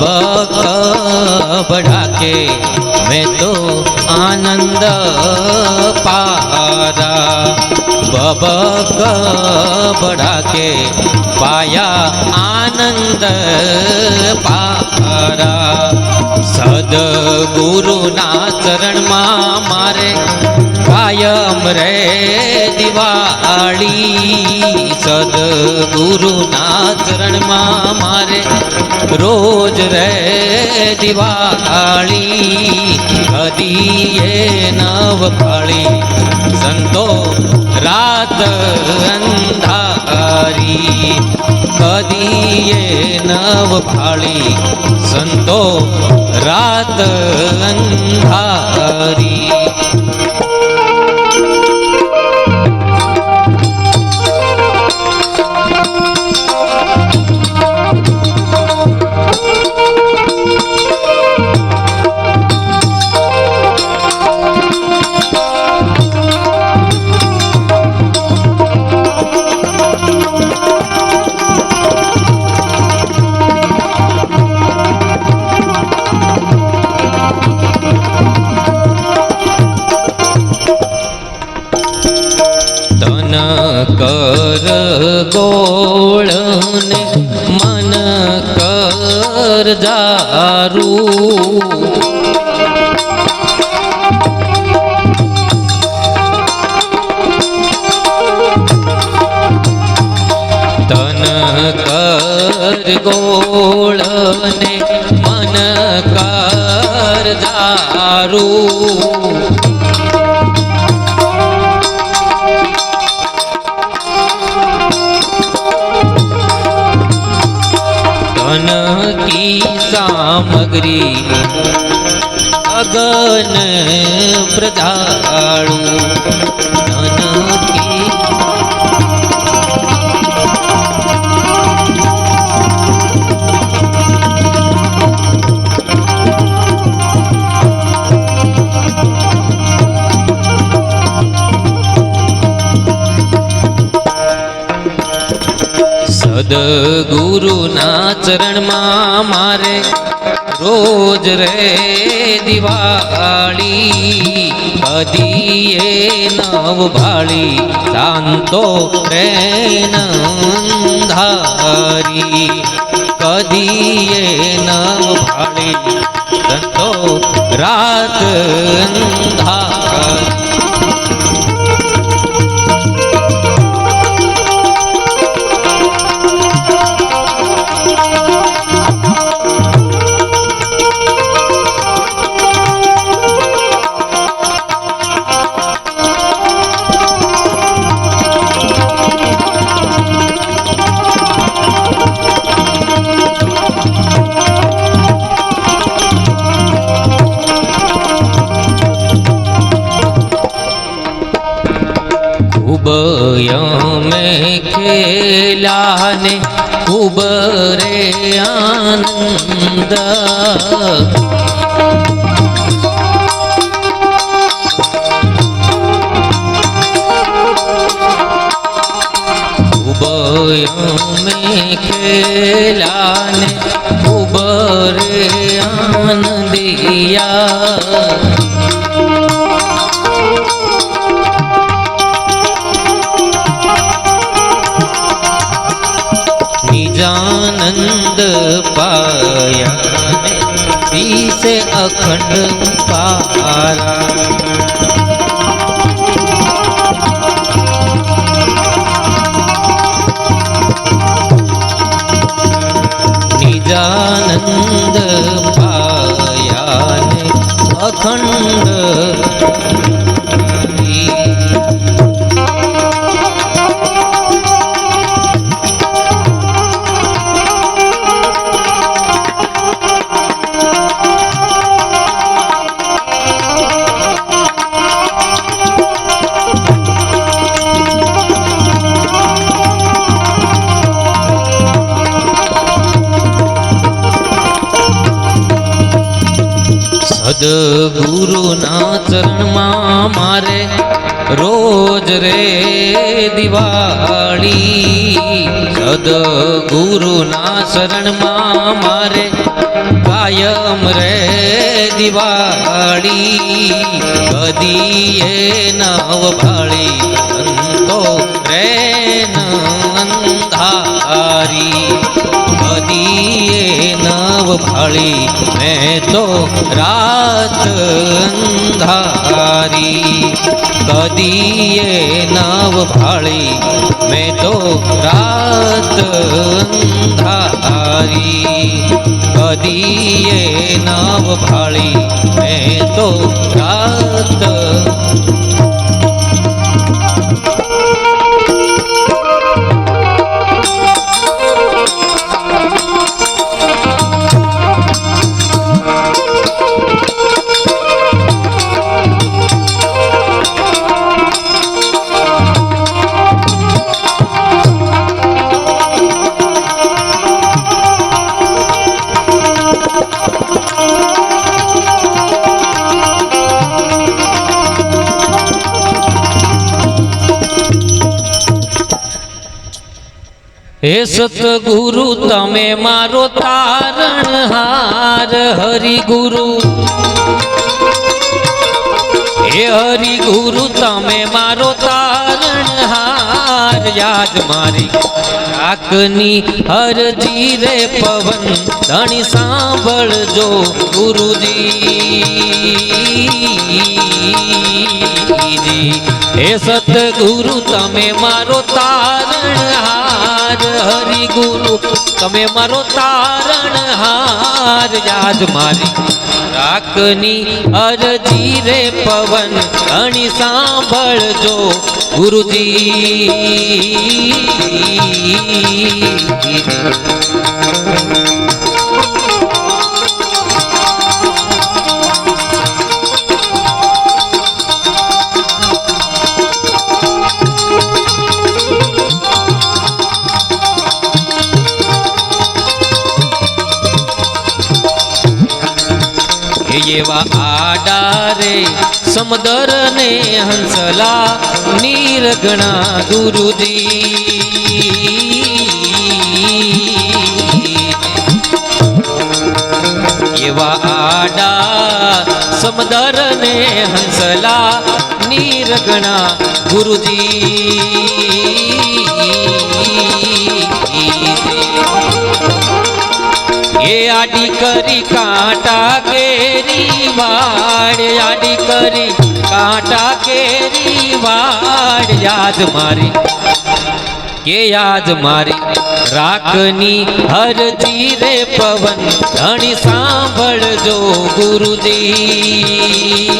ભક્ત બઢાકે મેં તો આનંદ પારા બબક બઢાકે પાયા આનંદ પારા સદગુરુના ચરણમાં મારે કાયમ રે દિવાળી સદગુરુના ચરણમાં મારે રોજ રે દિવાળી. હદીએ નવ ફળી, સંતો રાત અંધારી. કદીએ નવ ફાળી, સંતો રાત અંધારી. જારું તન કર ગોળને મન કર સામગ્રી અગન કી સદગુરુના ચરણમાં મારે રોજ રે દિવાળી કદીએ નવ ભાળી, શાંતો રે નંધારી. કદીએ નવ ભાળી સંતો રાત અંધારી ખેલા ને ખૂબ રે આનંદ ખૂબ યમે ખેલા ને અખંડ પારા. સદગુરુના ચરણમાં મારે રોજ રે દિવાળી. સદગુરુના શરણમાં મારે કાયમ રે દિવાળી. કદીએ નવ ભાળી સંતો રે નંધારી નવ ભાળી મેં તો રાત અંધારી. કદીએ નવ ભાળી મેં તો રાત અંધારી. કદીએ નવ ભાળી મેં તો રાત સતગુરુ, તમે મારો તારણહાર, હરિગુરુ. હે હરિગુરુ, તમે મારો તારણહાર, યાદ મારી કાકની હરજી રે પવન, ધણી સાંભળજો ગુરુજી. હે સતગુરુ તમે મારો તારણ હાર હરિ ગુરુ તમે મારો તારણ હાર યાદ મારી રાખની અરજી રે પવન, અણી સાંભળજો ગુરુજી. એવા આડારે સમદર ને હંસલા નીરગણા ગુરુજી. એવા આડા સમદર ને હંસલા નીરગણા ગુરુજી. એ આડી કરી કાંટા કેરી આડી કરી, કાંટા કેરી વાડ મારી. કે યાદ મારી? રાખની હરજી રે પવન, ધણી સાંભળજો ગુરુજી.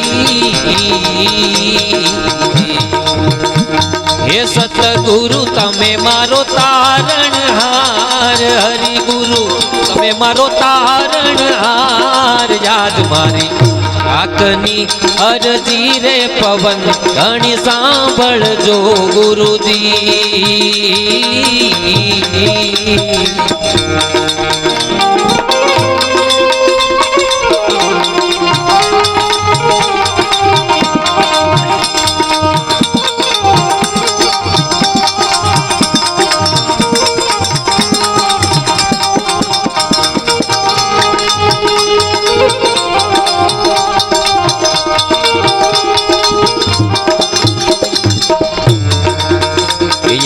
હે સતગુરુ, તમે મારો તારણહાર હરિગુરુ, તમે મારો તારણહાર યાદ મારી કાકની અરજી રે પવન ઘણી સાંભળજો ગુરુજી.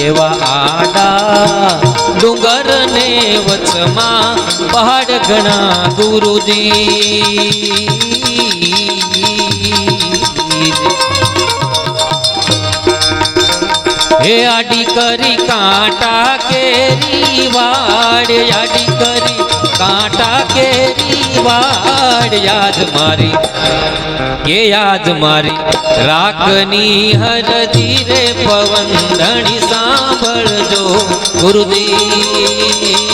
એવા આડા ડુંગર ને વચમાં પહાડ ઘણા ગુરુજી હે આડી કરી કાંટા કેરી વાડ આડી કરી કાંટા કેરી વાડ, યાદ મારી, કે યાદ મારી રાખની હરજી રે પવન ધણી સાંભળજો ગુરુજી.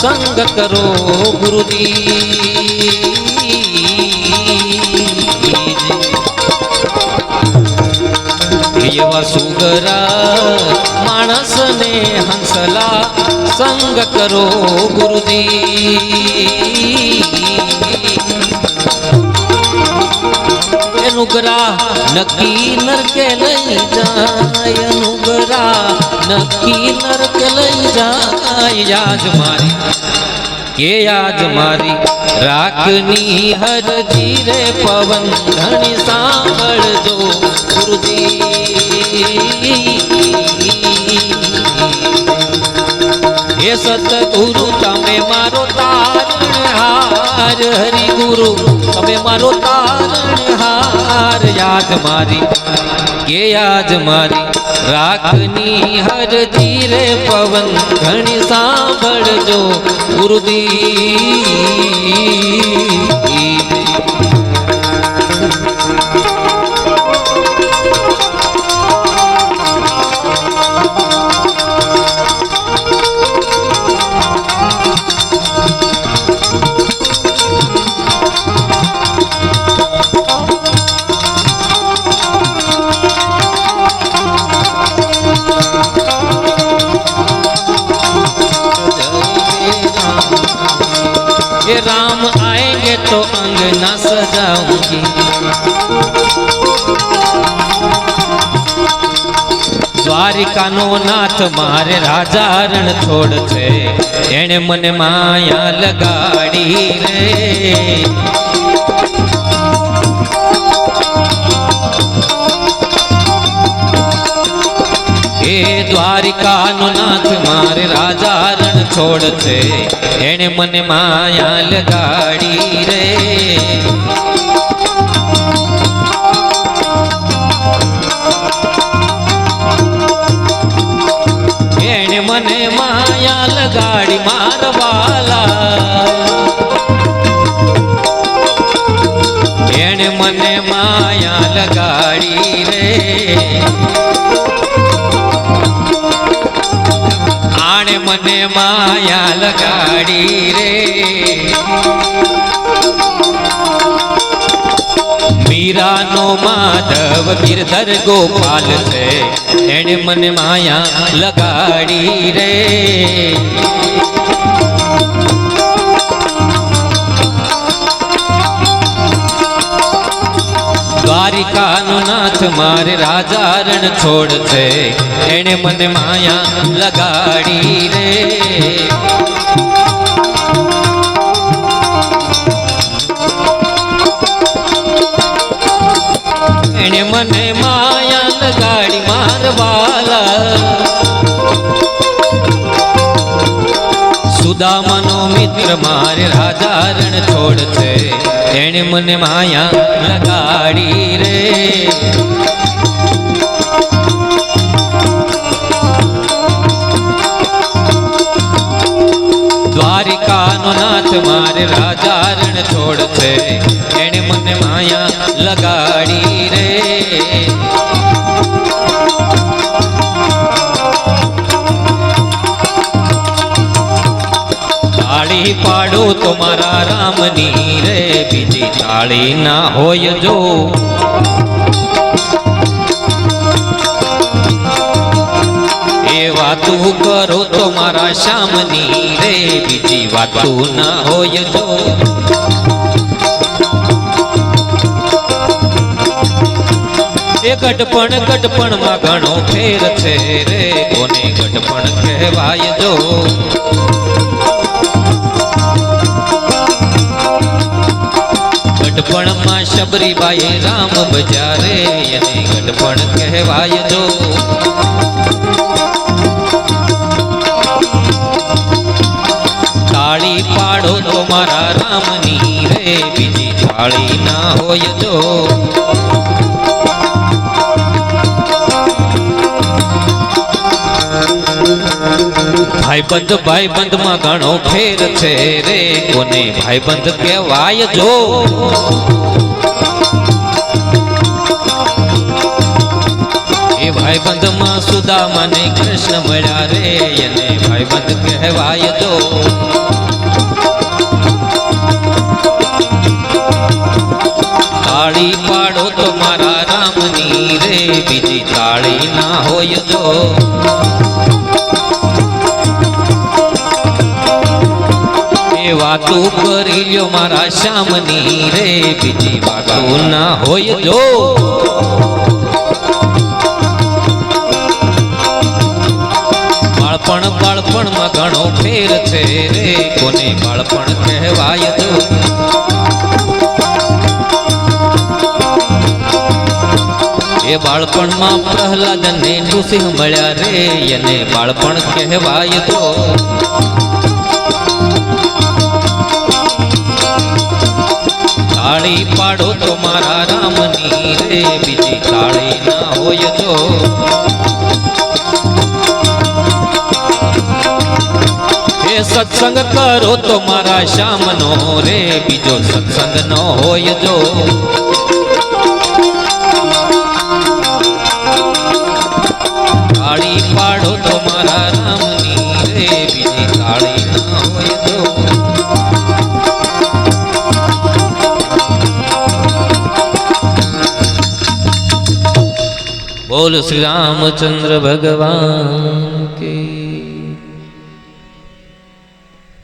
સંગ કરો ગુરુજી. એવા સુગરા માણસને હંસલા સંગ કરો ગુરુજી. અનુગ્રહ, નક્કી નરકે લઈ જાય અનુગ્રહ, નક્કી નરકે લઈ જાય યાદ મારી. કે યાદ મારી, રાખની હરજી રે પવન ધણી સાંભળજો ગુરુજી. હે સતગુરુ, તમે મારો તારણહાર હરિ ગુરુ, તમે મારો તારણહાર યાદ મારી કે આજ મારી. રાખની હરજી રે પવન ઘણી સાંભળજો ગુરુદી દ્વારિકાનો નાથ મારે રાજા રણ છોડ છે. એણે મને માયા લગાડી રે. એ દ્વારિકાનો નાથ મારે રાજા રણ છોડ છે. એણે મને માયા લગાડી રે. મને માયા લગાડી રે. મીરાનો માધવ ગીરધર ગોપાલ છે એણે મને માયા લગાડી રે. દ્વારિકાનો નાથ મારે રાજા રણ છોડ છે એણે મને માયા લગાડી રે એણે મને માયા લગાડી મારવાલા સુદામાનો મિત્ર મારે રાજા રણ છોડ મને માયા લગાડી લગાડી રે તાળી પાડો તમારા મારા રામની રે બીજી તાળી ના હોય જો વાતું કરો તો મારા શામની રે બીજી વાતું ના હોય જો ગઢપણ ગઢપણમાં ઘણો ફેર છે રે. કોને ગઢપણ કહેવાય જો? ગઢપણમાં શબરીબાઈ રામ બજારે. એને ગઢપણ કહેવાય જો? તાળી પાડો તો મારા રામની રે. બીજી થાળી ના હોય જો? ભાઈબંધ, ભાઈબંધમાં ઘણો ફેર છે રે. કોને ભાઈબંધ કહેવાય જો? ભાઈબંધમાં સુદામાને કૃષ્ણ મળ્યા રે. એને ભાઈબંધ કહેવાય તો તાળી પાડો તો મારા રામની રે. બીજી તાળી ના હોય જો? વાતો કરી લ્યો મારા શામની રે, બીજી વાતો ના હોય જો બાળપણ બાળપણમાં ઘણો ફેર છે રે, કોને બાળપણ કહેવાય તો? એ બાળપણમાં પ્રહલાદ ને નૃસિંહ મળ્યા રે, એને બાળપણ કહેવાય તો. તાળી પાડો તો મારા રામની રે, બીજી તાળી ના હોય જો એ સત્સંગ કરો તો મારા શ્યામનો રે, બીજો સત્સંગ ન હોય જો બોલ શ્રી રામચંદ્ર ભગવાન.